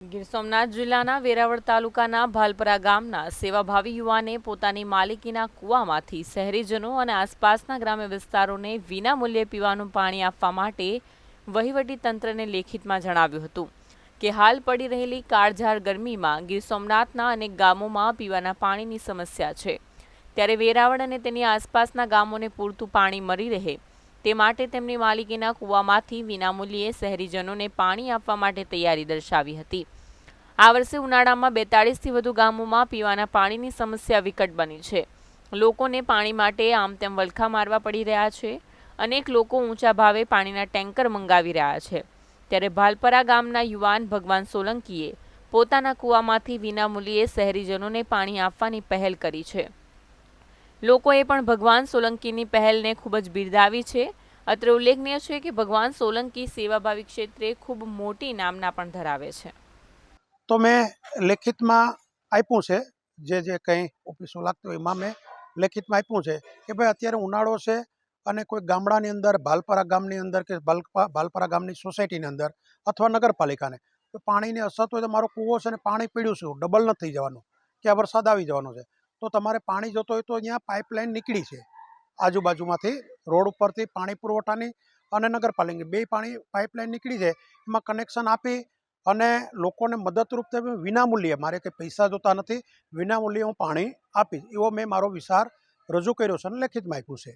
ગીર સોમનાથ જિલ્લાના વેરાવળ તાલુકાના ભાલપરા ગામના સેવાભાવી યુવાને પોતાની માલિકીના કૂવામાંથી શહેરીજનો અને આસપાસના ગ્રામ્ય વિસ્તારોને વિનામૂલ્યે પીવાનું પાણી આપવા માટે વહીવટી તંત્રને લેખિતમાં જણાવ્યું હતું. કે હાલ પડી રહેલી કાળઝાળ ગરમીમાં ગીર સોમનાથના અનેક ગામોમાં પીવાના પાણીની સમસ્યા છે. ત્યારે વેરાવળ અને તેની આસપાસના ગામોને પૂરતું પાણી મળી રહે તે માટે તેમની માલિકીના કૂવામાંથી વિનામૂલ્યે શહેરીજનોને પાણી આપવા માટે તૈયારી દર્શાવી હતી. આ વર્ષે ઉનાળામાં બેતાળીસથી વધુ ગામોમાં પીવાના પાણીની સમસ્યા વિકટ બની છે. લોકોને પાણી માટે આમ તેમ વલખા મારવા પડી રહ્યા છે. અનેક લોકો ઊંચા ભાવે પાણીના ટેન્કર મંગાવી રહ્યા છે. ત્યારે ભાલપરા ગામના યુવાન ભગવાન સોલંકીએ પોતાના કૂવામાંથી વિનામૂલ્યે શહેરીજનોને પાણી આપવાની પહેલ કરી છે. લોકોએ પણ ભગવાન સોલંકીની પહેલને ખૂબ જ બિરદાવી છે. અત્રે ઉલ્લેખનીય છે કે ભગવાન સોલંકી સેવાભાવી ક્ષેત્રે ખૂબ મોટી નામના પણ ધરાવે છે. તો મેં લેખિતમાં આપ્યું છે, જે જે કંઈ ઓફિસો લાગતી હોય એમાં મેં લેખિતમાં આપ્યું છે કે ભાઈ અત્યારે ઉનાળો છે અને કોઈ ગામડાની અંદર, ભાલપરા ગામની અંદર કે ભાલપા, ભાલપરા ગામની સોસાયટીની અંદર અથવા નગરપાલિકાને, તો પાણીની અછત હોય તો મારો કૂવો છે ને પાણી પીડ્યું છે, ડબલ નથી થઈ જવાનું, કે આ વરસાદ આવી જવાનો છે. તો તમારે પાણી જોતો હોય તો અહીંયા પાઇપલાઇન નીકળી છે. આજુબાજુમાંથી રોડ ઉપરથી પાણી પુરવઠાની અને નગરપાલિકાની બે પાણી, પાઇપલાઇન નીકળી છે, એમાં કનેક્શન આપી અને લોકોને મદદરૂપ થઈ વિનામૂલ્યે, મારે કંઈ પૈસા જોતા નથી, વિનામૂલ્યે હું પાણી આપીશ. એવો મેં મારો વિચાર રજૂ કર્યો છે અને લેખિતમાં આપ્યું છે.